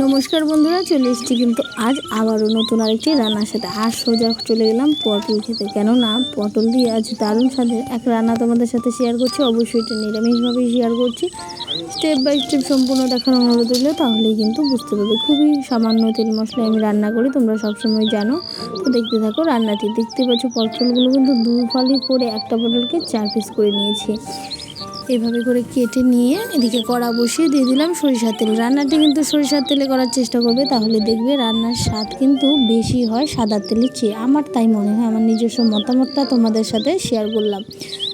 নমস্কার বন্ধুরা, চলে এসেছি কিন্তু আজ আবারও নতুন আরেকটি রান্নার সাথে। আর সোজা চলে গেলাম পটল খেতে। কেননা পটল দিয়ে আজ দারুণ স্বাদের এক রান্না তোমাদের সাথে শেয়ার করছি। অবশ্যই এটা নিরামিষভাবেই শেয়ার করছি। স্টেপ বাই স্টেপ সম্পূর্ণ দেখার অনুরোধ রইল, তাহলেই কিন্তু বুঝতে পারবে। খুবই সামান্য তেল মশলা আমি রান্না করি, তোমরা সবসময় জানো। তো দেখতে থাকো, রান্নাটি দেখতে পাচ্ছ, পটলগুলো কিন্তু দু ফালি করে একটা পটলকে চার পিস করে নিয়েছি। এভাবে করে কেটে নিয়ে এদিকে কড়া বসিয়ে দিয়ে দিলাম সরিষার তেল। রান্নাটি কিন্তু সরিষার তেলে করার চেষ্টা করবে, তাহলে দেখবে রান্নার স্বাদ কিন্তু বেশি হয় সাদা তেলের চেয়ে। আমার তাই মনে হয়, আমার নিজস্ব মতামতটা তোমাদের সাথে শেয়ার করলাম।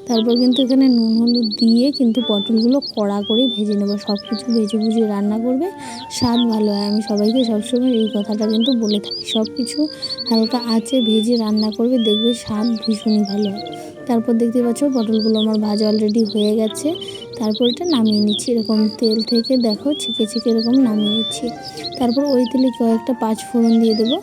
তারপর কিন্তু এখানে নুন, হলুদ দিয়ে কিন্তু পটলগুলো কড়া করে ভেজে নেব। সব কিছু ভেজে ভুজে রান্না করবে, স্বাদ ভালো হয়। আমি সবাইকে সবসময় এই কথাটা কিন্তু বলে থাকি। সব কিছু হালকা আঁচে ভেজে রান্না করবে, দেখবে স্বাদ ভীষণই ভালো। হয় তারপর দেখতে পাচ্ছ পটলগুলো আমার ভাজা অলরেডি হয়ে গেছে। তারপর এটা নামিয়ে নিচ্ছি, এরকম তেল থেকে দেখো ছিকে ছিকে এরকম নামিয়ে নিচ্ছি। তারপর ওই তেলে কয়েকটা পাঁচ ফোড়ন দিয়ে দেবো,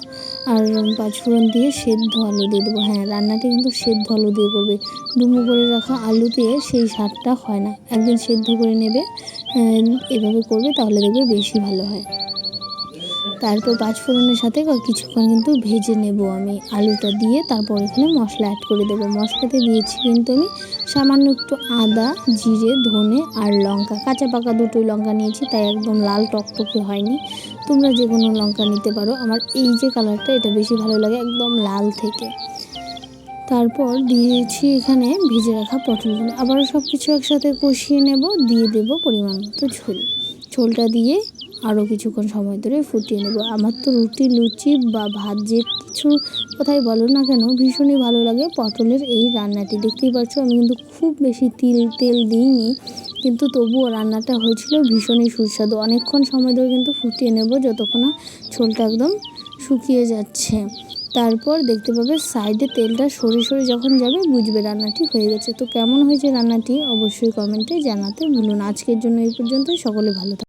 আর পাঁচ ফোড়ন দিয়ে সেদ্ধ আলু দিয়ে দেবো। হ্যাঁ রান্নাটা কিন্তু সেদ্ধ আলু দিয়ে করবে। ডুমো করে রাখা আলু দিয়ে সেই স্বাদটা হয় না। একদিন সেদ্ধ করে নেবে এভাবে করবে তাহলে দেখবে বেশি ভালো হয়। তারপর পাঁচ ফোড়নের সাথে কিছুক্ষণ কিন্তু ভেজে নেব আমি আলুটা দিয়ে। তারপর এখানে মশলা অ্যাড করে দেবো। মশলাতে দিয়েছি কিন্তু আমি সামান্য একটু আদা, জিরে, ধনে আর লঙ্কা। কাঁচা পাকা দুটোই লঙ্কা নিয়েছি, তাই একদম লাল টকটকে হয়নি। তোমরা যে কোনো লঙ্কা নিতে পারো। আমার এই যে কালারটা এটা বেশি ভালো লাগে একদম লাল থেকে। তারপর দিয়েছি এখানে ভেজে রাখা পটলগুলো। আবারও সব কিছু একসাথে কষিয়ে নেব, দিয়ে দেব পরিমাণ মতো ঝোল। ঝোলটা দিয়ে আরও কিছুক্ষণ সময় ধরে ফুটিয়ে নেব। আমার তো রুটি, লুচি বা ভাত যে কিছু কোথায় বলো না কেন, ভীষণই ভালো লাগে পটলের এই রান্নাটি। দেখতেই পাচ্ছ, আমি কিন্তু খুব বেশি তিল তেল দিইনি, কিন্তু তবুও রান্নাটা হয়েছিল ভীষণই সুস্বাদু। অনেকক্ষণ সময় ধরে কিন্তু ফুটিয়ে নেব যতক্ষণ না ঝোলটা একদম শুকিয়ে যাচ্ছে। তারপর দেখতে পাবে সাইডে তেলটা সরে সরে যখন যাবে বুঝবে রান্নাটি হয়ে গেছে। তো কেমন হয়েছে রান্নাটি অবশ্যই কমেন্টে জানাতে ভুলুন আজকের জন্য এই পর্যন্তই। সকলে ভালো